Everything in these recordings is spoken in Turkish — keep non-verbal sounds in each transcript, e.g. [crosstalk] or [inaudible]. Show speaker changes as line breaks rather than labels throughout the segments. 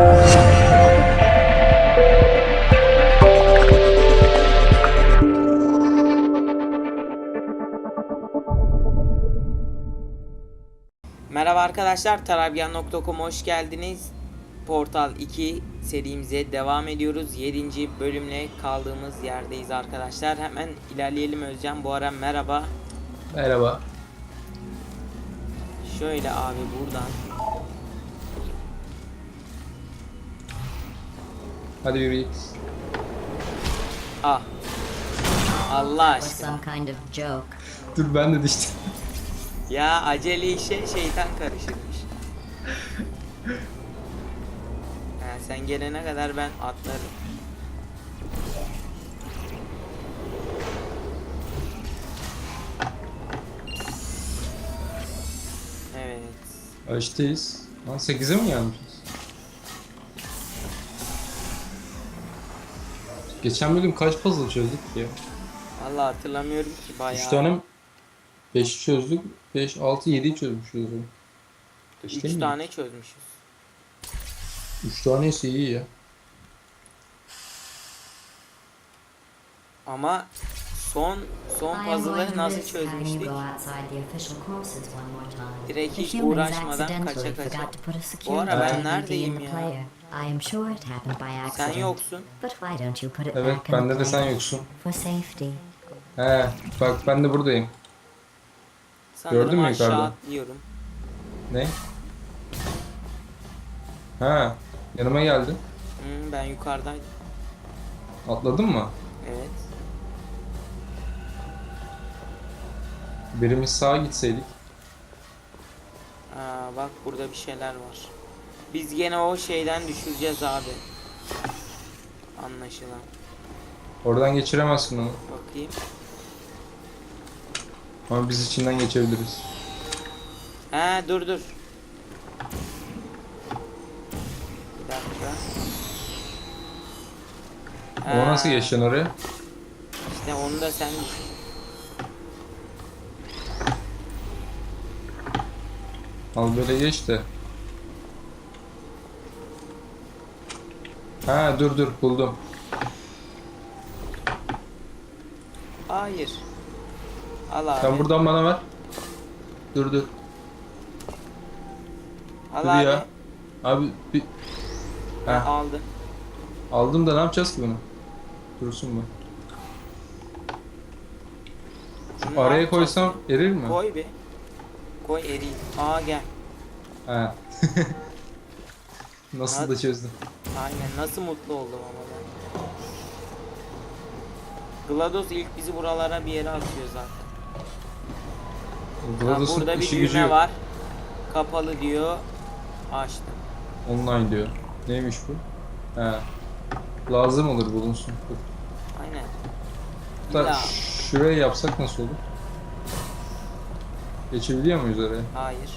Merhaba arkadaşlar, tarabyan.com'a hoş geldiniz. Portal 2 serimize devam ediyoruz. 7. bölümle kaldığımız yerdeyiz arkadaşlar. Hemen ilerleyelim Özcan. Bu ara merhaba.
Merhaba.
Şöyle abi buradan.
Hadi yürü git.
Ah. Allah
was
aşkına.
some kind of joke.
Dur ben de düştüm.
Ya acele işe şeytan karışırmış. Ha, sen gelene kadar ben atlarım. Evet.
Açtayız. Lan 8'e mi gelmişiz? Geçen bölüm kaç puzzle çözdük ki ya?
Vallahi hatırlamıyorum ki bayağı.
3 tane mi? 5'i çözdük. 5, 6, 7'yi çözmüşüz. o zaman. Beş
Üç
değil mi?
tane çözmüşüz.
3 tanesi iyi ya.
Ama son son puzzle'ı nasıl çözmüştük? Direkt hiç uğraşmadan kaça kaça. Bu ara ben neredeyim ya?
I am sure it happened by accident.
Sen yoksun.
But why don't you put it
Evet
back
bende de sen yoksun.
For safety.
He bak ben de buradayım.
Sanırım
Gördün mü yukarıda?
atlıyorum.
Ne? Ha yanıma geldin.
Hmm, ben yukarıdaydım.
Atladın mı?
Evet.
Birimiz sağa gitseydik.
Aa, bak burada bir şeyler var. Biz gene o şeyden düşüreceğiz abi. Anlaşılan.
Oradan geçiremezsin onu.
Bakayım.
Ama biz içinden geçebiliriz.
He dur dur. Bir dakika.
Nasıl
Ha,
geçeceksin oraya?
İşte onu da sen düşün.
Al böyle geç de. Ha dur dur buldum.
Hayır. Al abi.
Sen buradan bana ver. Dur dur.
Al
Dur
abi.
ya. Abi bir...
Ben
Heh,
aldım.
da ne yapacağız ki bunu? Dursun?
Şunu ne
Araya koysam erir mi?
Koy bir. Koy eriyim. Aa gel.
He. [laughs] Nasıl da çözdüm.
Aynen nasıl mutlu oldum ama ben. GLaDOS ilk bizi buralara bir yere atıyor zaten. Ha,
GLaDOS'un
burada bir
işi gücü
düğme
yok.
var. Kapalı diyor. Açtım.
Online diyor. Neymiş bu? He. Lazım olur bulunsun.
Aynen. İlla.
şuraya yapsak nasıl olur? Geçebiliyor muyuz oraya?
Hayır.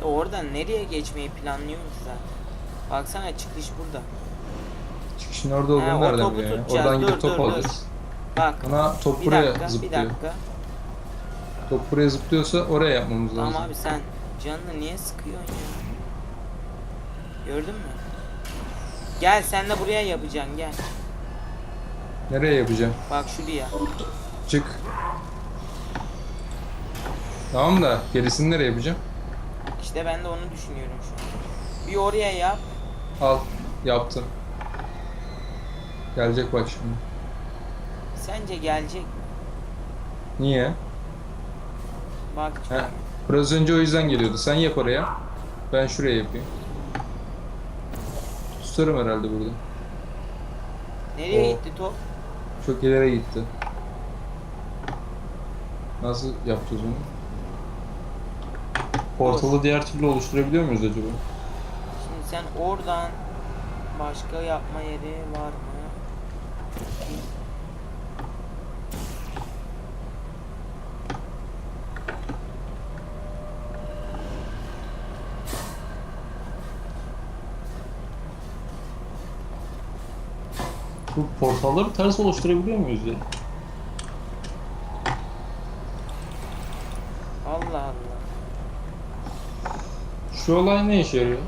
Ya Oradan nereye geçmeyi planlıyorsun ki zaten? Baksana çıkış burada.
Çıkışın orada olduğunu
o
nereden
topu
biliyor ya?
tutacağız.
Oradan
Dur,
gidip top
dur,
alacağız.
Bak.
Ana top
Bir
buraya
dakika, bir
zıplıyor.
dakika.
Top buraya zıplıyorsa oraya yapmamız lazım.
Tamam abi sen canını niye sıkıyorsun ya? Gördün mü? Gel sen de buraya yapacaksın gel.
Nereye yapacağım?
Bak şuraya.
Çık. Tamam da gerisini nereye yapacağım?
İşte ben de onu düşünüyorum şu an. Bir oraya yap.
Al. Yaptım. Gelecek bak şimdi.
Sence gelecek mi?
Niye?
Bak.
He. Biraz önce o yüzden geliyordu. Sen yap oraya. Ben şuraya yapayım. Tutarım herhalde burada.
Nereye
O.
gitti top?
Çok ileri gitti. Nasıl yapacağız onu? Portalı diğer türlü oluşturabiliyor muyuz acaba?
Şimdi sen oradan başka yapma yeri var mı?
Bu portalları ters oluşturabiliyor muyuz ya?
Allah Allah.
Şu olay ne işe yarıyor?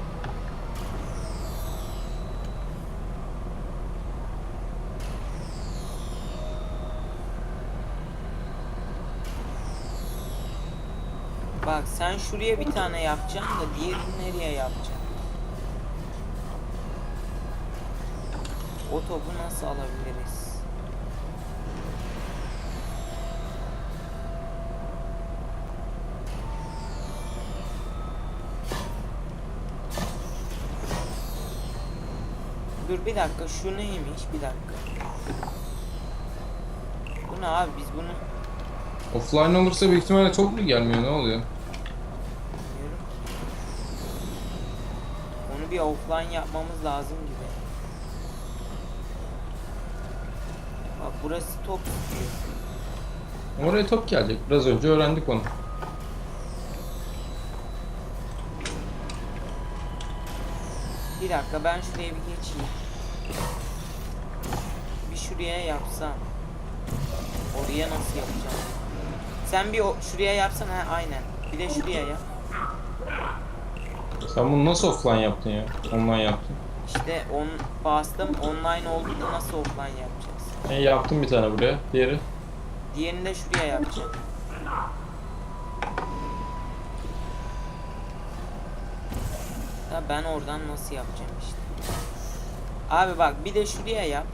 Bak sen şuraya bir tane yapacaksın da diğerini nereye yapacaksın? O topu nasıl alabiliriz? Dur bir dakika şu neymiş bir dakika. Bu ne abi biz bunu
Offline olursa büyük ihtimalle top mu gelmiyor ne oluyor?
Bilmiyorum. Onu bir offline yapmamız lazım gibi. Bak burası top tutuyor.
Oraya top gelecek. Biraz önce öğrendik onu.
Bir dakika ben şuraya bir geçeyim. Bir şuraya yapsam. Oraya nasıl yapacağım? Sen bir o, şuraya yapsana ha aynen. Bir de şuraya yap.
Sen bunu nasıl offline yaptın ya? Online yaptın.
İşte on bastım online olduğunda nasıl offline yapacağız?
E yaptım bir tane buraya. Diğeri.
Diğerini de şuraya yapacağım. Ben oradan nasıl yapacağım işte. Abi bak bir de şuraya yap.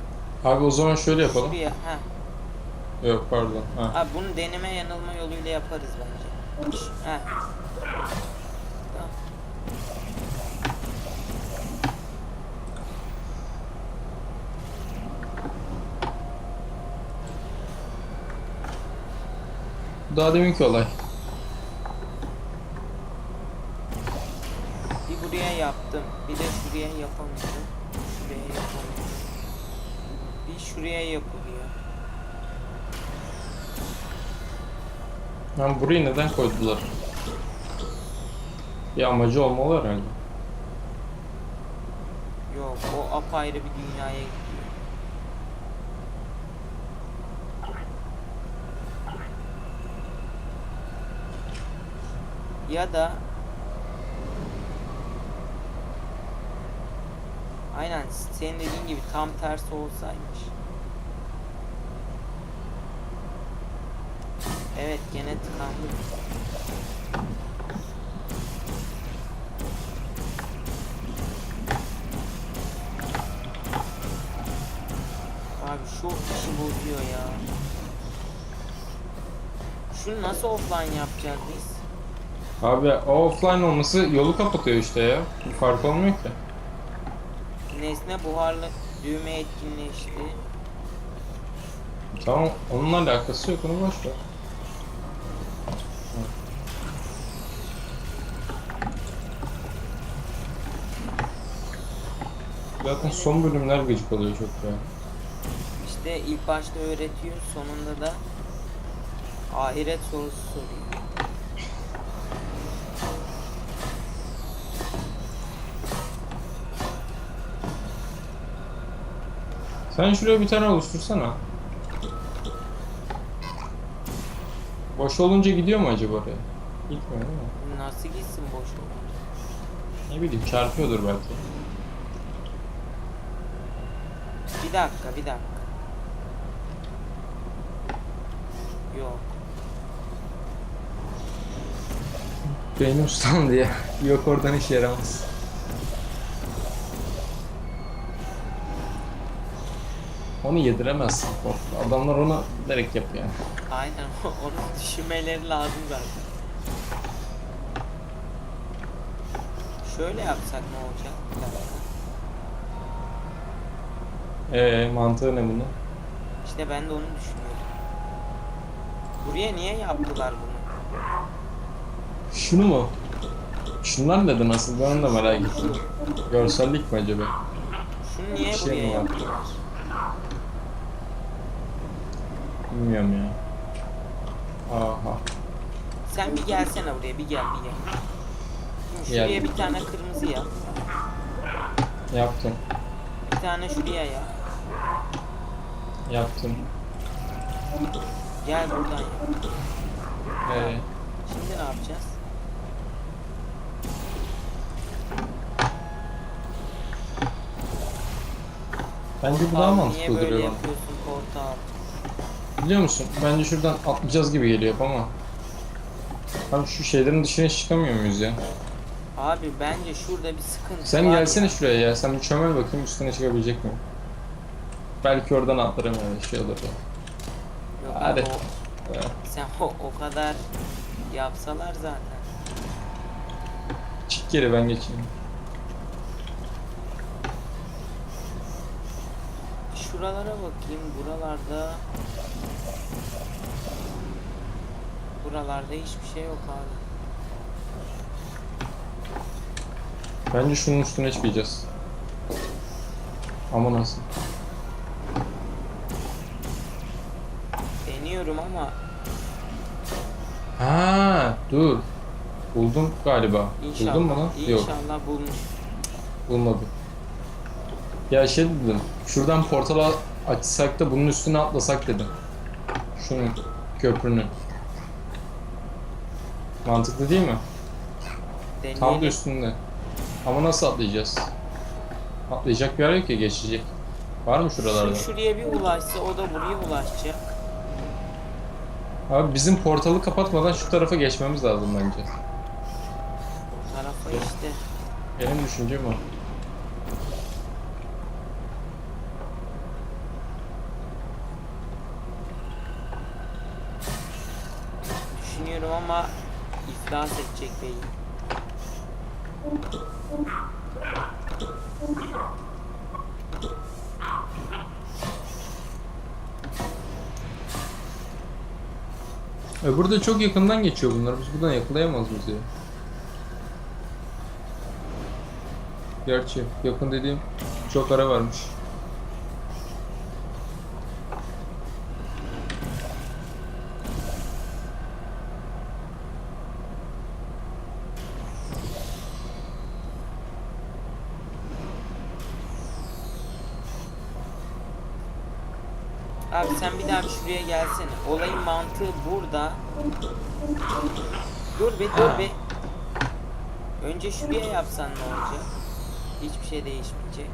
Abi o zaman şöyle yapalım.
Şuraya. Heh.
Yok pardon. Ha.
Abi bunu deneme yanılma yoluyla yaparız bence. Tamam.
Daha deminki olay.
Bir buraya yaptım. Bir de şuraya yapamıyorum. Şuraya yapamıyorum. Bir şuraya yapılıyor.
Lan burayı neden koydular? Bir amacı olmalı herhalde.
Yok o apayrı bir dünyaya gidiyor. Ya da Aynen senin dediğin gibi tam tersi olsaymış. Evet gene tıkandım. Abi şu işi bozuyor ya. Şunu nasıl offline yapacağız biz?
Abi o offline olması yolu kapatıyor işte ya. Bir fark olmuyor ki.
Nesne buharlı düğme etkinleşti.
Tamam onunla alakası yok onu boş ver. Zaten son bölümler gıcık oluyor çok ya.
İşte ilk başta öğretiyor, sonunda da ahiret sorusu soruyor.
Sen şuraya bir tane oluştursana. Boş olunca gidiyor mu acaba oraya? Gitmiyor değil mi?
Nasıl gitsin boş olunca?
Ne bileyim çarpıyordur belki.
Bir dakika, bir dakika. Yok.
Beyni ustam diye. Yok oradan işe yaramaz. Onu yediremezsin. O- Adamlar onu direkt yapıyor.
Aynen [laughs] onu düşünmeleri lazım zaten. Şöyle yapsak ne olacak?
Eee mantığı ne bunun?
İşte ben de onu düşünüyorum. Buraya niye yaptılar bunu?
Şunu mu? Şunlar neden nasıl? Ben da merak ettim. Görsellik mi acaba?
Şunu niye
Bir şey
buraya
mi var?
yaptılar?
Bilmiyorum ya. Aha.
Sen bir gelsene buraya bir gel bir gel. Şuraya
Geldim.
bir tane kırmızı yap.
Yaptım.
Bir tane şuraya yap.
Yaptım.
Gel buradan yap.
Ee,
Şimdi ne yapacağız?
bence bu daha
Abi
mantıklı
Niye böyle yapıyorsun
Biliyor musun? Bence şuradan atlayacağız gibi geliyor ama. Abi şu şeylerin dışına çıkamıyor muyuz ya?
Abi bence şurada bir sıkıntı
Sen
var
gelsene
ya.
şuraya ya. Sen bir çömel bakayım üstüne çıkabilecek miyim? Belki oradan atlarım öyle şey olur ya.
Yok
Hadi.
abi o,
Evet.
sen o, o kadar yapsalar zaten.
Çık geri ben geçeyim.
Şuralara bakayım. Buralarda Buralarda hiçbir şey yok abi.
Bence şunun üstüne çıkacağız. Ama nasıl?
Deniyorum ama
Ha, dur. Buldum galiba.
inşallah
Buldun mu lan? Yok,
inşallah bulmuş.
bulmadım. Ya şey dedim. Şuradan portala açsak da bunun üstüne atlasak dedim. Şunun köprünün. Mantıklı değil mi? Tam da
Deneyelim.
üstünde. Ama nasıl atlayacağız? Atlayacak bir yer yok ki geçecek. Var mı şuralarda?
Şu şuraya bir ulaşsa o da buraya ulaşacak.
Abi bizim portalı kapatmadan şu tarafa geçmemiz lazım bence.
O tarafa işte.
Benim düşüncem o.
Düşünüyorum ama iflas edecek beyin.
E burada çok yakından geçiyor bunlar. Biz buradan yakalayamaz mıyız ya? Gerçi yakın dediğim çok ara varmış.
Abi daha bir şuraya gelsene. Olayın mantığı burada. Dur be dur be. Önce şuraya yapsan ne olacak? Hiçbir şey değişmeyecek.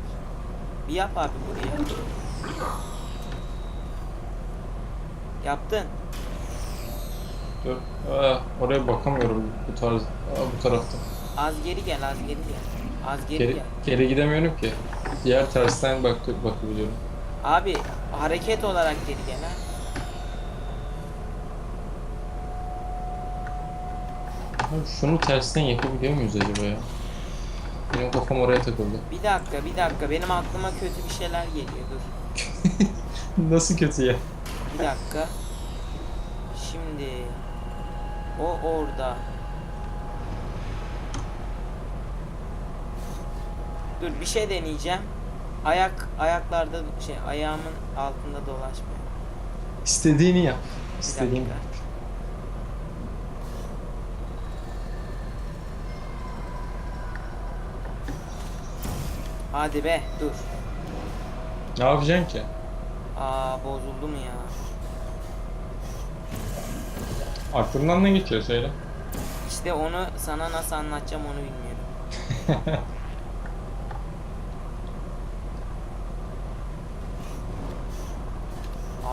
Bir yap abi buraya. Yaptın.
Dur. Aa, oraya bakamıyorum bu tarz. Aa, bu tarafta.
Az geri gel, az geri gel. Az geri,
Geri,
gel.
geri gidemiyorum ki. Diğer tersten bak bakabiliyorum.
Abi hareket olarak gel ha.
Abi şunu tersten yapabiliyor muyuz acaba ya? Benim kafam oraya takıldı.
Bir dakika, bir dakika. Benim aklıma kötü bir şeyler geliyor. Dur. [laughs]
Nasıl kötü ya?
Bir dakika. Şimdi o orada. Dur bir şey deneyeceğim. Ayak ayaklarda şey ayağımın altında dolaşmıyor.
İstediğini yap.
Bir
İstediğini.
dakika. Hadi be dur.
Ne yapacaksın ki?
Aa bozuldu mu ya?
Aklından ne geçiyor söyle.
İşte onu sana nasıl anlatacağım onu bilmiyorum. [laughs]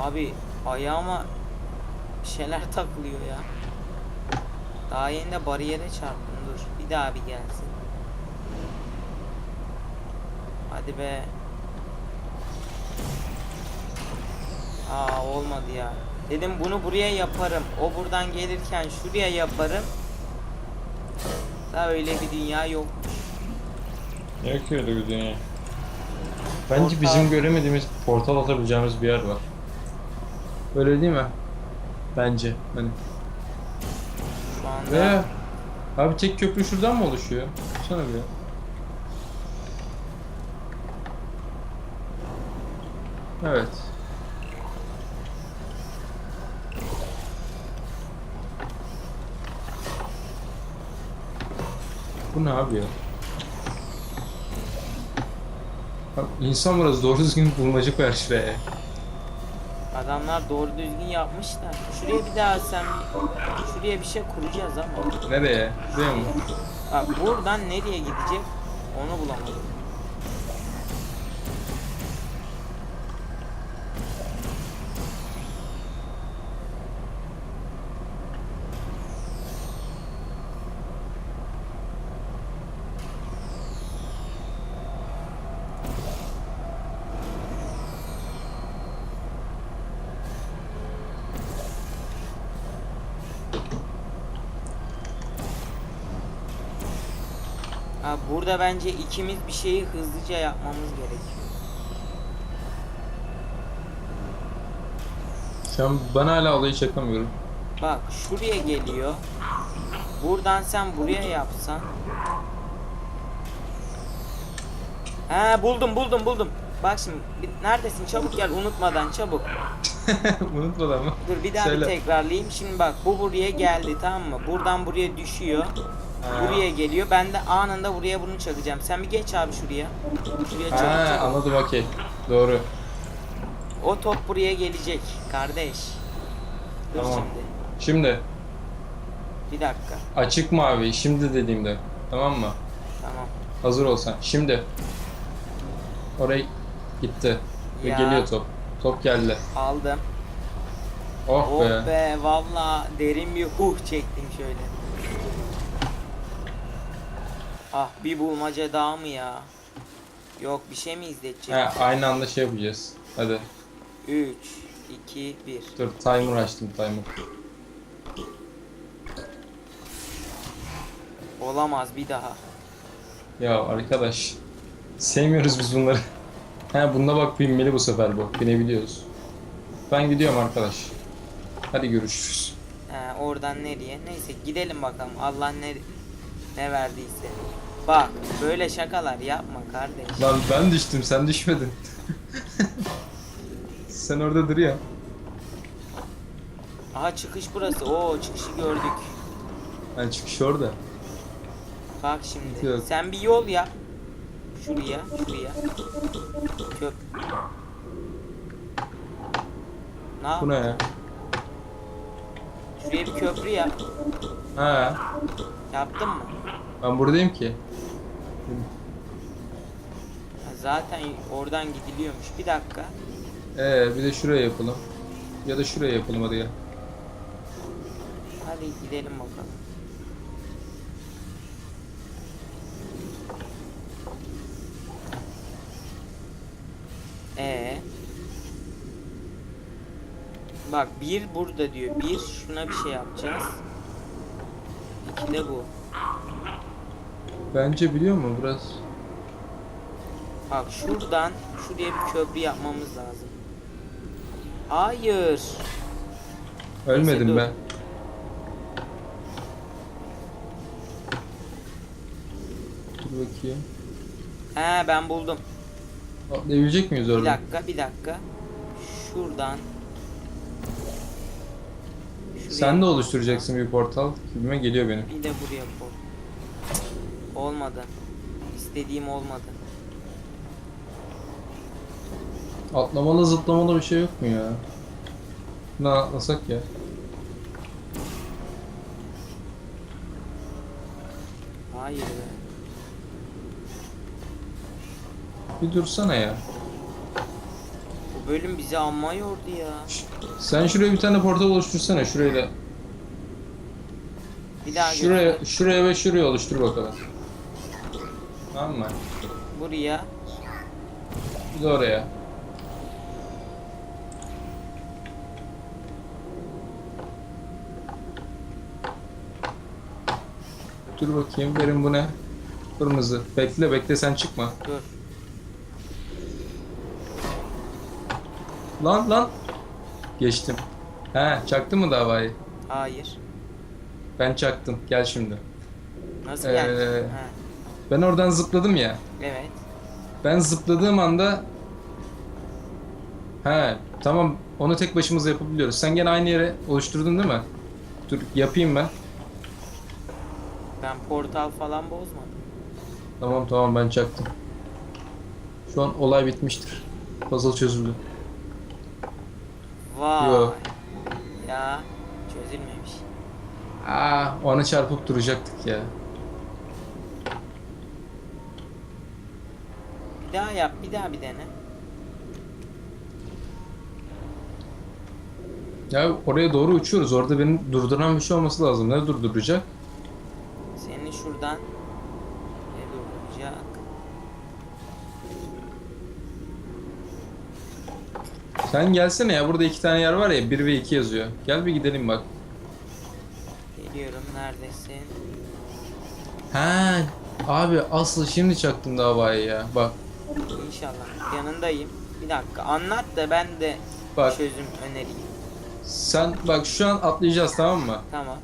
Abi ayağıma bir şeyler [laughs] takılıyor ya. Daha yeni de bariyere çarptım dur. Bir daha bir gelsin. Hadi be. Aa olmadı ya. Dedim bunu buraya yaparım. O buradan gelirken şuraya yaparım. Da öyle bir dünya yok.
Yok öyle bir dünya. Bence
Portal.
bizim göremediğimiz portal atabileceğimiz bir yer var. Öyle değil mi? Bence. Hani.
Şu anda
Ve abi tek köprü şuradan mı oluşuyor? Sana bir. Evet. Bu ne abi ya? Bak, İnsan biraz doğru düzgün bulmaca koyar şuraya.
Adamlar doğru düzgün yapmışlar. Şuraya bir daha sen şuraya bir şey kuracağız ama.
Nereye? Buraya mı?
Bak buradan nereye gidecek onu bulamadım. Burada bence ikimiz bir şeyi hızlıca yapmamız gerekiyor.
Şu an ben hala olayı çakamıyorum.
Bak şuraya geliyor. Buradan sen buraya yapsan. He buldum buldum buldum. Bak şimdi bir- neredesin çabuk gel unutmadan çabuk. [laughs]
Unutmadan mı?
Dur bir daha
Söyle.
bir tekrarlayayım. Şimdi bak bu buraya geldi tamam mı? Buradan buraya düşüyor. Buraya geliyor. Ben de anında buraya bunu çakacağım. Sen bir geç abi şuraya. Şuraya çabuk
Ha,
çabuk.
anladım okey. Doğru.
O top buraya gelecek kardeş. Dur
Tamam.
şimdi.
Şimdi
Bir dakika.
açık mavi şimdi dediğimde. Tamam mı?
Tamam.
Hazır olsan. Şimdi. Oraya gitti. Ve
Ya.
geliyor top. Top geldi.
Aldım.
Oh,
Oh
be.
be, valla derin bir huh çektim şöyle. Ah bir bulmaca daha mı ya? Yok bir şey mi izletecek?
Ha, aynı anda şey yapacağız. Hadi.
3, 2, 1.
Dur timer açtım timer.
Olamaz bir daha.
Ya arkadaş. Sevmiyoruz biz bunları. Ha bunda bak binmeli bu sefer bu. Binebiliyoruz. Ben gidiyorum arkadaş. Hadi görüşürüz.
He, oradan nereye? Neyse gidelim bakalım. Allah ne ne verdiyse. Bak böyle şakalar yapma kardeş.
Lan ben düştüm sen düşmedin. sen orada dur ya.
Aha çıkış burası. Oo çıkışı gördük.
Ben çıkış orada.
Bak şimdi.
Yok.
Sen bir yol yap. Şuraya, şuraya. Köp. Ne yap?
Bu ne ya?
Şuraya bir köprü yap.
Ha,
Yaptın mı?
ben buradayım ki.
Zaten oradan gidiliyormuş. Bir dakika.
Ee, bir de şuraya yapalım. Ya da şuraya yapalım hadi ya.
Hadi gidelim bakalım. Ee. Bak bir burada diyor. Bir şuna bir şey yapacağız. İki de bu.
Bence biliyor mu biraz?
Bak şuradan şuraya bir köprü yapmamız lazım. Hayır.
Ölmedim
dur.
ben. Dur bakayım.
He ben buldum.
Atlayabilecek miyiz
Bir
orada?
dakika bir dakika. Şuradan. Şuraya
Sen de oluşturacaksın bir portal. Gibime geliyor benim.
Bir de buraya koy. Olmadı. İstediğim olmadı.
Atlamalı zıplamalı bir şey yok mu ya? Ne atlasak ya?
Hayır be.
Bir dursana ya.
Bu bölüm bizi amma yordu ya.
Sen şuraya bir tane portal oluştursana şurayı da.
Bir daha
Şuraya, şuraya ve şuraya oluştur bakalım. Tamam mı?
Buraya.
Bir de oraya. Dur bakayım benim bu ne? Kırmızı. Bekle bekle sen çıkma.
Dur.
Lan lan. Geçtim. He çaktın mı davayı?
Hayır.
Ben çaktım. Gel şimdi.
Nasıl
Ee,
geldin? Ha,
Ben oradan zıpladım ya.
evet.
Ben zıpladığım anda He tamam onu tek başımıza yapabiliyoruz. Sen gene aynı yere oluşturdun değil mi? Dur yapayım ben.
Ben portal falan bozmadım.
Tamam tamam ben çaktım. Şu an olay bitmiştir. Puzzle çözüldü.
Vay.
Yo.
Ya çözülmemiş.
Aa ona çarpıp duracaktık ya.
Daha yap, bir daha bir dene.
Ya oraya doğru uçuyoruz. Orada beni durduran bir şey olması lazım. Ne durduracak?
Seni şuradan ne durduracak?
Sen gelsene ya. Burada iki tane yer var ya. 1 ve 2 yazıyor. Gel bir gidelim bak.
Geliyorum neredesin?
Ha Abi asıl şimdi çaktım davayı ya. Bak
İnşallah. Yanındayım. Bir dakika anlat da ben de
bak
çözüm önereyim.
sen bak şu an atlayacağız tamam mı?
Tamam.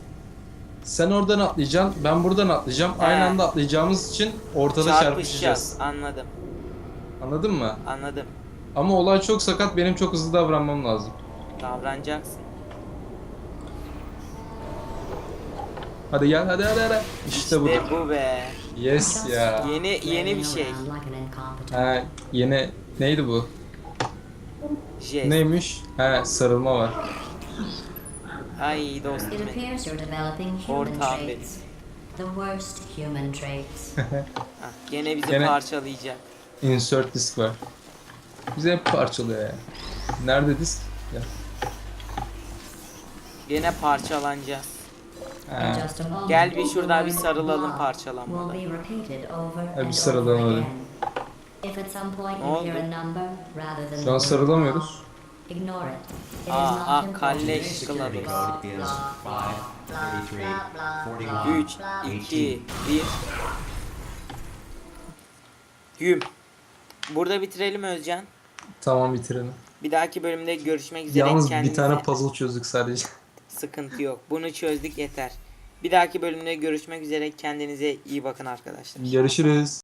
Sen oradan atlayacaksın, ben buradan atlayacağım.
He.
Aynı anda atlayacağımız için ortada çarpışacağız.
Çarpışacağız. Anladım.
Anladın mı?
Anladım.
Ama olay çok sakat, benim çok hızlı davranmam lazım.
Davranacaksın.
Hadi gel, hadi hadi hadi. İşte bu.
İşte bu be.
Yes ya.
Yeni yeni bir şey.
Ha, yine neydi bu?
Jest.
Neymiş? He, sarılma var.
Ay dostum
It appears you're developing human
Ortağım
traits. The worst human traits. [laughs]
Gene bizi
Gene-
parçalayacak.
Insert disk var. Bize hep parçalıyor ya. Nerede disk? Ya.
Gene parçalanacağız.
Ha.
Gel bir şurada bir sarılalım parçalanmadan.
bir sarılalım.
If at some point
Ne
you hear a number rather than
Şu an sarılamıyoruz.
ignore it. It is
Aa,
not
ah
important.
kalleş
Security
kılavuz.
code is 5, 33, 41,
3, 2, 1. Güm. Burada bitirelim Özcan.
Tamam bitirelim.
Bir dahaki bölümde görüşmek üzere.
Yalnız bir
Kendinize
tane puzzle çözdük sadece.
sıkıntı yok. Bunu çözdük yeter. Bir dahaki bölümde görüşmek üzere. Kendinize iyi bakın arkadaşlar.
Görüşürüz.